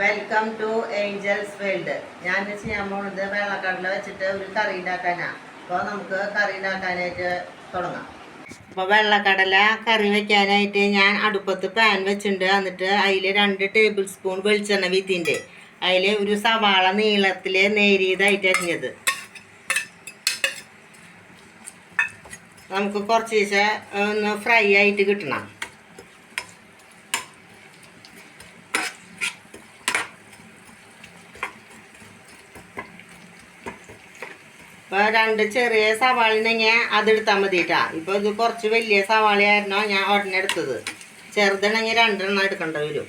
Welcome to Angeles world ഞാൻ ചെയ്യാൻ പോകുന്നത് വെള്ളക്കടല വെച്ചിട്ട് ഒരു കറി ഉണ്ടാക്കാനാണ് അപ്പോൾ നമുക്ക് കറി ഉണ്ടാക്കാനായിട്ട് തുടങ്ങാം. അപ്പോൾ വെള്ളക്കടല കറി വെക്കാനായിട്ട് ഞാൻ അടുപ്പത്ത് പാൻ വെച്ചിട്ടുണ്ട്. എന്നിട്ട് അതിൽ രണ്ട് ടേബിൾ സ്പൂൺ വെളിച്ചെണ്ണ വീത്തിന്റെ അതിൽ ഒരു സവാള നീളത്തിൽ നേരിയതായിട്ട് അരിഞ്ഞത്. നമുക്ക് കുറച്ച് ദിവസം ഒന്ന് ഫ്രൈ ആയിട്ട് കിട്ടണം. ഇപ്പോൾ രണ്ട് ചെറിയ സവാളിനെങ്കിൽ അതെടുത്താൽ മതിട്ടാ. ഇപ്പോൾ ഇത് കുറച്ച് വലിയ സവാളയായിരുന്നു ഞാൻ ഉടനെ എടുത്തത്. ചെറുതാണെങ്കിൽ രണ്ടെണ്ണം എടുക്കേണ്ട വരും.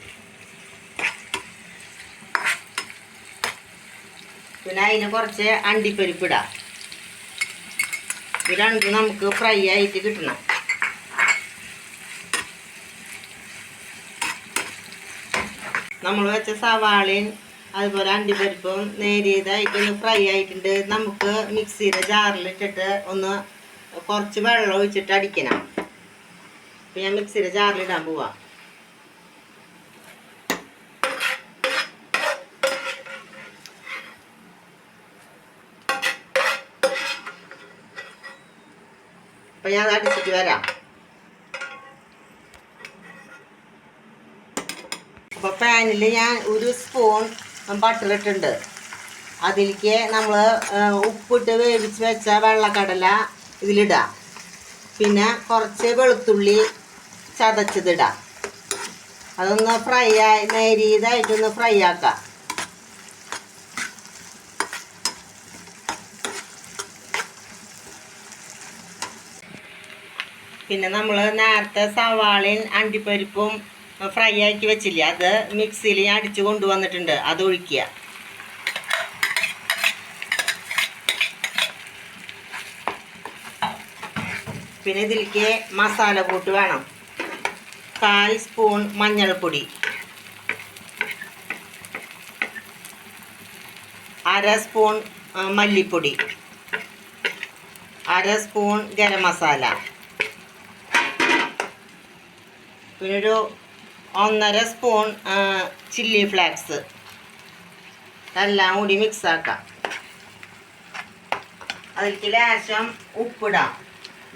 പിന്നെ അതിന് കുറച്ച് അണ്ടിപ്പരിപ്പ് ഇടാ. ഇത് രണ്ടും നമുക്ക് ഫ്രൈ ആയിട്ട് കിട്ടണം. നമ്മൾ വെച്ച സവാളയും അതുപോലെ അണ്ടിപ്പരിപ്പും നേരിയതായിട്ട് ഒന്ന് ഫ്രൈ ആയിട്ടുണ്ട്. നമുക്ക് മിക്സിയുടെ ജാറിലിട്ടിട്ട് ഒന്ന് കുറച്ച് വെള്ളം ഒഴിച്ചിട്ട് അടിക്കണം. അപ്പം ഞാൻ മിക്സിയുടെ ജാറിലിടാൻ പോവാം. അപ്പം ഞാൻ അടിച്ചിട്ട് വരാം. അപ്പോൾ പാനിൽ ഞാൻ ഒരു സ്പൂൺ ബട്ടർ ഇട്ടുണ്ട് അതിലേക്ക് നമ്മൾ ഉപ്പിട്ട് വേവിച്ച് വെച്ച വെള്ളക്കടല ഇതിലിടാം. പിന്നെ കുറച്ച് വെളുത്തുള്ളി ചതച്ചതിടാം. അതൊന്ന് ഫ്രൈ ആയി നേരിയതായിട്ടൊന്ന് ഫ്രൈ ആക്കാം. പിന്നെ നമ്മൾ നേരത്തെ സവാളയും അണ്ടിപ്പരിപ്പും ഫ്രൈ ആക്കി വെച്ചില്ല? അത് മിക്സിയിൽ ഞാൻ അടിച്ച് കൊണ്ടുവന്നിട്ടുണ്ട്. അത് ഒഴിക്കുക. പിന്നെ ഇതിലേക്ക് മസാല കൂട്ട് വേണം. കാൽ സ്പൂൺ മഞ്ഞൾപ്പൊടി. അര സ്പൂൺ മല്ലിപ്പൊടി. അര സ്പൂൺ ഗരം മസാല. പിന്നെ ഒരു ഒന്നര സ്പൂൺ ചില്ലി ഫ്ലാക്സ് എല്ലാം കൂടി മിക്സ് ആക്കാം. അതിലേക്ക് ലേശം ഉപ്പിടാം.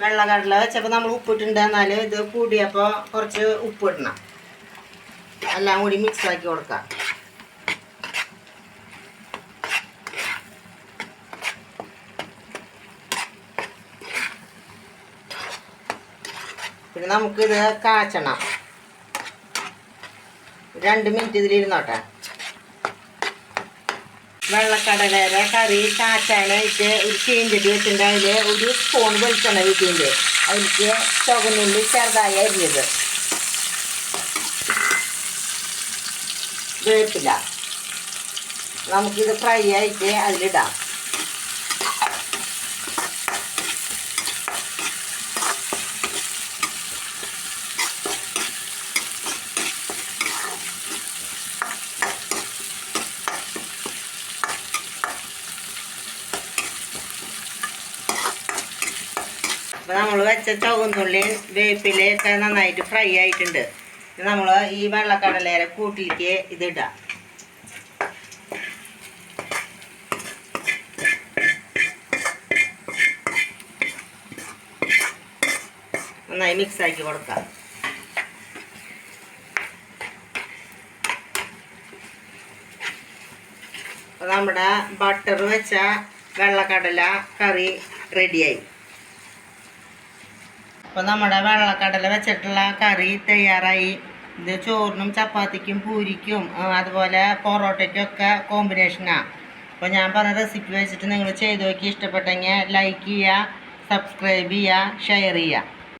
വെള്ളക്കടല വെച്ചപ്പോൾ നമ്മൾ ഉപ്പിട്ടുണ്ടെന്നാൽ ഇത് കൂടിയപ്പോൾ കുറച്ച് ഉപ്പിടണം. എല്ലാം കൂടി മിക്സ് ആക്കി കൊടുക്കാം. പിന്നെ നമുക്കിത് കാച്ചണം. രണ്ട് മിനിറ്റ് ഇതിലിരുന്നോട്ടെ. വെള്ളക്കടലയുടെ കറി കാച്ചാനായിട്ട് ഒരു ചീഞ്ചട്ടി വെച്ചിട്ടുണ്ട്. അതിൽ ഒരു സ്പൂൺ വെളിച്ചെണ്ണ വീട്ടിന്റെ അതിലേക്ക് ചുവന്നുള്ളി ചെറുതായി അരിഞ്ഞത്. വേപ്പില നമുക്കിത് ഫ്രൈ ആയിട്ട് അതിലിടാം. അപ്പോൾ നമ്മൾ വെച്ച ചുവന്നുള്ളിയും വേപ്പിലയൊക്കെ നന്നായിട്ട് ഫ്രൈ ആയിട്ടുണ്ട്. നമ്മൾ ഈ വെള്ളക്കടലേരെ കൂട്ടിലേക്ക് ഇതിടാം നന്നായി മിക്സ് ആക്കി കൊടുക്കാം. നമ്മുടെ ബട്ടർ വെച്ച വെള്ളക്കടല കറി റെഡിയായി അപ്പോൾ നമ്മുടെ വെള്ളക്കടല വെച്ചിട്ടുള്ള കറി തയ്യാറായി. ഇത് ചോറിനും ചപ്പാത്തിക്കും പൂരിക്കും അതുപോലെ പൊറോട്ടയ്ക്കൊക്കെ കോമ്പിനേഷനാണ് അപ്പോൾ ഞാൻ പറഞ്ഞ റെസിപ്പി വെച്ചിട്ട് നിങ്ങൾ ചെയ്ത് നോക്കി. ഇഷ്ടപ്പെട്ടെങ്കിൽ ലൈക്ക് ചെയ്യുക സബ്സ്ക്രൈബ് ചെയ്യുക ഷെയർ ചെയ്യുക.